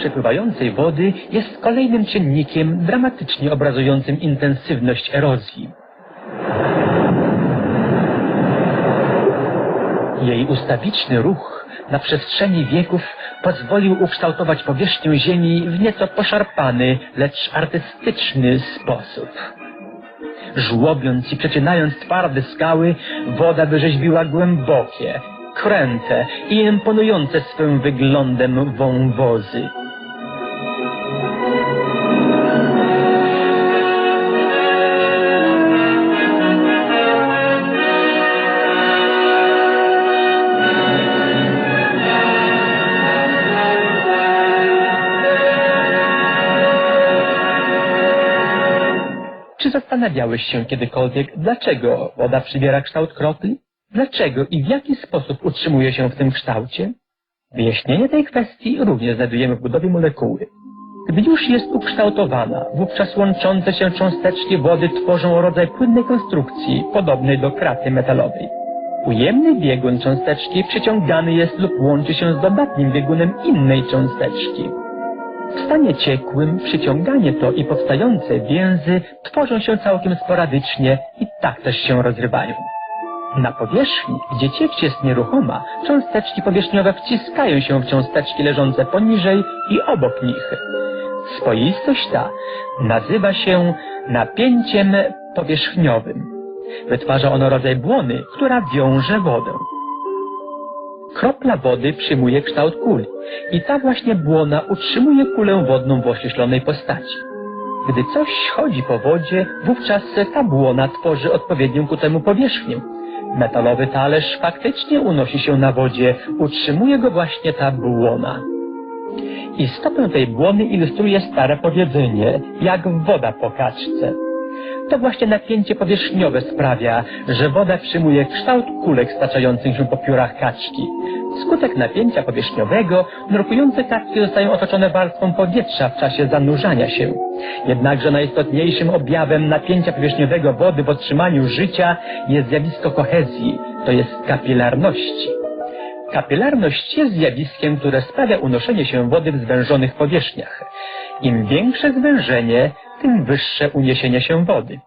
przepływającej wody jest kolejnym czynnikiem dramatycznie obrazującym intensywność erozji. Jej ustawiczny ruch na przestrzeni wieków pozwolił ukształtować powierzchnię Ziemi w nieco poszarpany, lecz artystyczny sposób. Żłobiąc i przecinając twarde skały, woda wyrzeźbiła głębokie, kręte i imponujące swym wyglądem wąwozy. Czy zastanawiałeś się kiedykolwiek, dlaczego woda przybiera kształt kropli? Dlaczego i w jaki sposób utrzymuje się w tym kształcie? Wyjaśnienie tej kwestii również znajdujemy w budowie molekuły. Gdy już jest ukształtowana, wówczas łączące się cząsteczki wody tworzą rodzaj płynnej konstrukcji podobnej do kraty metalowej. Ujemny biegun cząsteczki przyciągany jest lub łączy się z dodatnim biegunem innej cząsteczki. W stanie ciekłym przyciąganie to i powstające więzy tworzą się całkiem sporadycznie i tak też się rozrywają. Na powierzchni, gdzie ciecz jest nieruchoma, cząsteczki powierzchniowe wciskają się w cząsteczki leżące poniżej i obok nich. Swoistość ta nazywa się napięciem powierzchniowym. Wytwarza ono rodzaj błony, która wiąże wodę. Kropla wody przyjmuje kształt kuli i ta właśnie błona utrzymuje kulę wodną w oświeślonej postaci. Gdy coś chodzi po wodzie, wówczas ta błona tworzy odpowiednią ku temu powierzchnię. Metalowy talerz faktycznie unosi się na wodzie, utrzymuje go właśnie ta błona. Istotę tej błony ilustruje stare powiedzenie, jak woda po kaczce. To właśnie napięcie powierzchniowe sprawia, że woda przyjmuje kształt kulek staczających się po piórach kaczki. Wskutek napięcia powierzchniowego nurkujące kaczki zostają otoczone warstwą powietrza w czasie zanurzania się. Jednakże najistotniejszym objawem napięcia powierzchniowego wody w otrzymaniu życia jest zjawisko kohezji, to jest kapilarności. Kapilarność jest zjawiskiem, które sprawia unoszenie się wody w zwężonych powierzchniach. Im większe zwężenie, tym wyższe uniesienie się wody.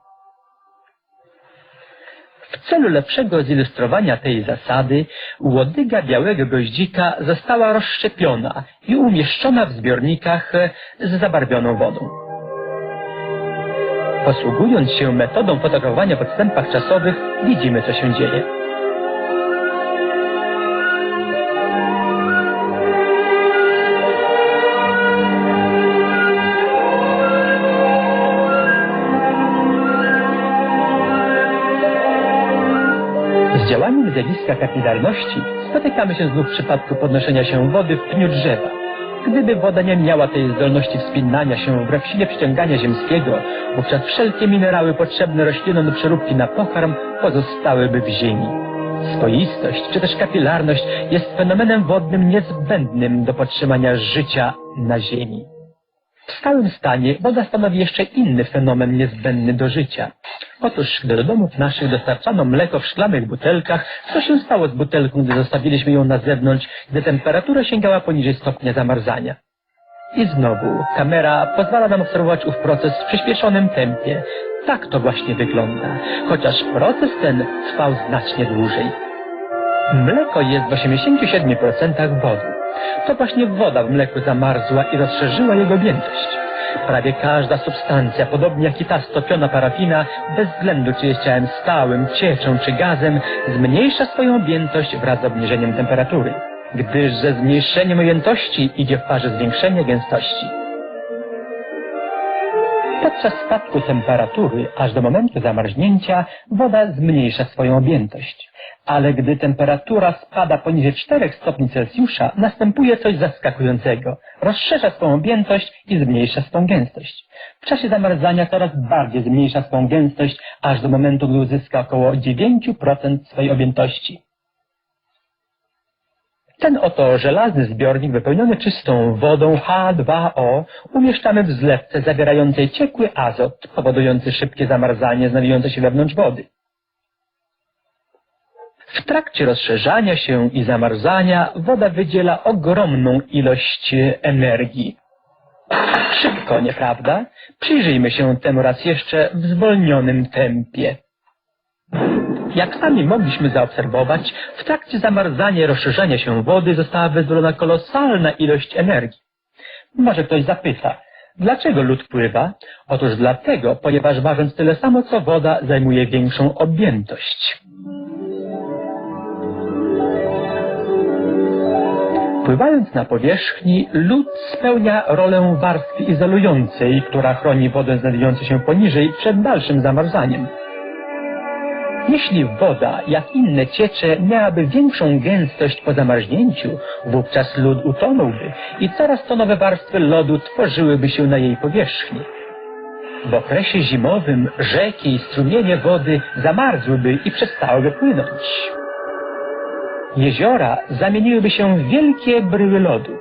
W celu lepszego zilustrowania tej zasady, łodyga białego goździka została rozszczepiona i umieszczona w zbiornikach z zabarwioną wodą. Posługując się metodą fotografowania w odstępach czasowych, widzimy co się dzieje. Z działaniem zjawiska kapilarności spotykamy się znów w przypadku podnoszenia się wody w pniu drzewa. Gdyby woda nie miała tej zdolności wspinania się wbrew sile przyciągania ziemskiego, wówczas wszelkie minerały potrzebne roślinom do przeróbki na pokarm pozostałyby w ziemi. Swoistość czy też kapilarność jest fenomenem wodnym niezbędnym do podtrzymania życia na ziemi. W stałym stanie woda stanowi jeszcze inny fenomen niezbędny do życia. Otóż, gdy do domów naszych dostarczano mleko w szklanych butelkach, co się stało z butelką, gdy zostawiliśmy ją na zewnątrz, gdy temperatura sięgała poniżej stopnia zamarzania? I znowu, kamera pozwala nam obserwować ów proces w przyspieszonym tempie. Tak to właśnie wygląda, chociaż proces ten trwał znacznie dłużej. Mleko jest w 87% wodą. To właśnie woda w mleku zamarzła i rozszerzyła jego objętość. Prawie każda substancja, podobnie jak i ta stopiona parafina, bez względu czy jest ciałem stałym, cieczą czy gazem, zmniejsza swoją objętość wraz z obniżeniem temperatury, gdyż ze zmniejszeniem objętości idzie w parze zwiększenie gęstości. Podczas spadku temperatury, aż do momentu zamarznięcia, woda zmniejsza swoją objętość. Ale gdy temperatura spada poniżej 4 stopni Celsjusza, następuje coś zaskakującego. Rozszerza swą objętość i zmniejsza swą gęstość. W czasie zamarzania coraz bardziej zmniejsza swą gęstość, aż do momentu, gdy uzyska około 9% swojej objętości. Ten oto żelazny zbiornik wypełniony czystą wodą H2O umieszczamy w zlewce zawierającej ciekły azot, powodujący szybkie zamarzanie znajdujące się wewnątrz wody. W trakcie rozszerzania się i zamarzania woda wydziela ogromną ilość energii. Szybko, nieprawda? Przyjrzyjmy się temu raz jeszcze w zwolnionym tempie. Jak sami mogliśmy zaobserwować, w trakcie zamarzania i rozszerzania się wody została wyzwolona kolosalna ilość energii. Może ktoś zapyta, dlaczego lód pływa? Otóż dlatego, ponieważ ważąc tyle samo co woda, zajmuje większą objętość. Pływając na powierzchni, lód spełnia rolę warstwy izolującej, która chroni wodę znajdującą się poniżej przed dalszym zamarzaniem. Jeśli woda, jak inne ciecze, miałaby większą gęstość po zamarznięciu, wówczas lód utonąłby i coraz to nowe warstwy lodu tworzyłyby się na jej powierzchni. W okresie zimowym rzeki i strumienie wody zamarzłyby i przestałyby płynąć. Jeziora zamieniłyby się w wielkie bryły lodu.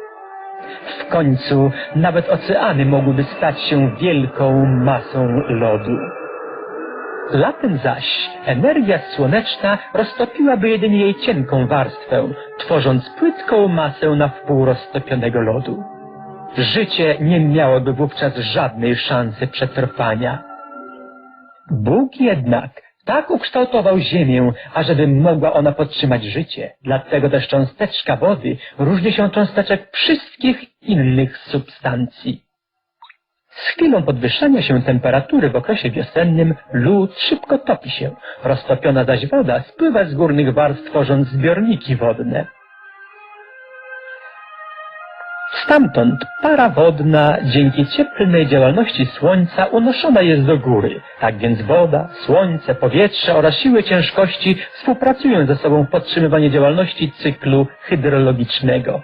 W końcu nawet oceany mogłyby stać się wielką masą lodu. Latem zaś energia słoneczna roztopiłaby jedynie jej cienką warstwę, tworząc płytką masę na wpół roztopionego lodu. Życie nie miałoby wówczas żadnej szansy przetrwania. Bóg jednak tak ukształtował Ziemię, ażeby mogła ona podtrzymać życie. Dlatego też cząsteczka wody różni się od cząsteczek wszystkich innych substancji. Z chwilą podwyższania się temperatury w okresie wiosennym lód szybko topi się, roztopiona zaś woda spływa z górnych warstw tworząc zbiorniki wodne. Stamtąd para wodna dzięki cieplnej działalności słońca unoszona jest do góry. Tak więc woda, słońce, powietrze oraz siły ciężkości współpracują ze sobą w podtrzymywaniu działalności cyklu hydrologicznego.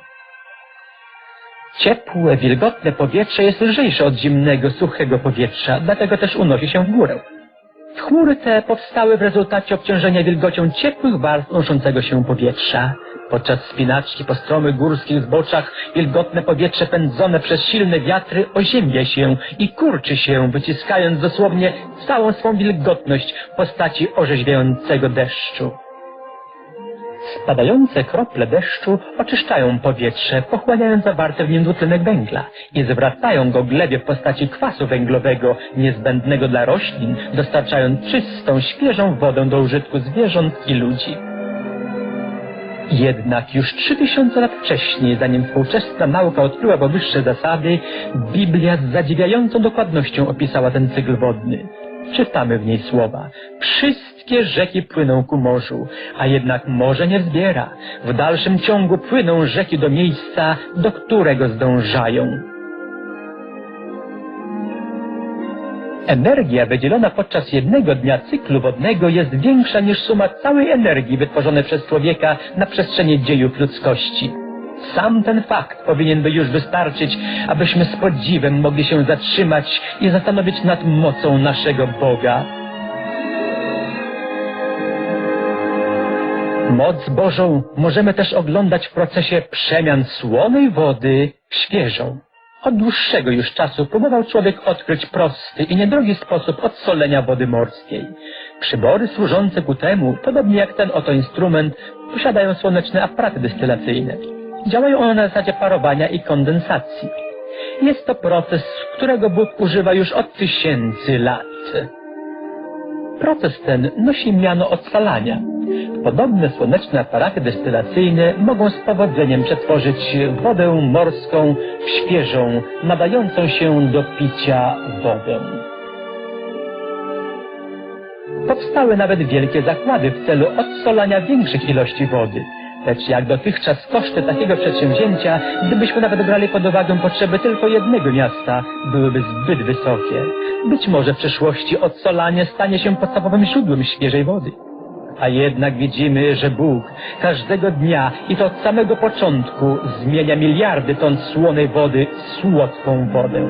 Ciepłe, wilgotne powietrze jest lżejsze od zimnego, suchego powietrza, dlatego też unosi się w górę. Chmury te powstały w rezultacie obciążenia wilgocią ciepłych warstw unoszącego się powietrza. Podczas spinaczki po stromych górskich zboczach wilgotne powietrze pędzone przez silne wiatry oziębia się i kurczy się, wyciskając dosłownie całą swą wilgotność w postaci orzeźwiającego deszczu. Spadające krople deszczu oczyszczają powietrze, pochłaniając zawarte w nim dwutlenek węgla i zwracają go glebie w postaci kwasu węglowego niezbędnego dla roślin, dostarczając czystą, świeżą wodę do użytku zwierząt i ludzi. Jednak już trzy tysiące lat wcześniej, zanim współczesna nauka odkryła powyższe zasady, Biblia z zadziwiającą dokładnością opisała ten cykl wodny. Czytamy w niej słowa. Wszystkie rzeki płyną ku morzu, a jednak morze nie wzbiera. W dalszym ciągu płyną rzeki do miejsca, do którego zdążają. Energia wydzielona podczas jednego dnia cyklu wodnego jest większa niż suma całej energii wytworzonej przez człowieka na przestrzeni dziejów ludzkości. Sam ten fakt powinien by już wystarczyć, abyśmy z podziwem mogli się zatrzymać i zastanowić nad mocą naszego Boga. Moc Bożą możemy też oglądać w procesie przemian słonej wody w świeżą. Od dłuższego już czasu próbował człowiek odkryć prosty i niedrogi sposób odsolenia wody morskiej. Przybory służące ku temu, podobnie jak ten oto instrument, posiadają słoneczne aparaty destylacyjne. Działają one na zasadzie parowania i kondensacji. Jest to proces, którego Bóg używa już od tysięcy lat. Proces ten nosi miano odsalania. Podobne słoneczne aparaty destylacyjne mogą z powodzeniem przetworzyć wodę morską w świeżą, nadającą się do picia wodę. Powstały nawet wielkie zakłady w celu odsolania większych ilości wody. Lecz jak dotychczas koszty takiego przedsięwzięcia, gdybyśmy nawet brali pod uwagę potrzeby tylko jednego miasta, byłyby zbyt wysokie. Być może w przyszłości odsolanie stanie się podstawowym źródłem świeżej wody. A jednak widzimy, że Bóg każdego dnia i to od samego początku zmienia miliardy ton słonej wody w słodką wodę.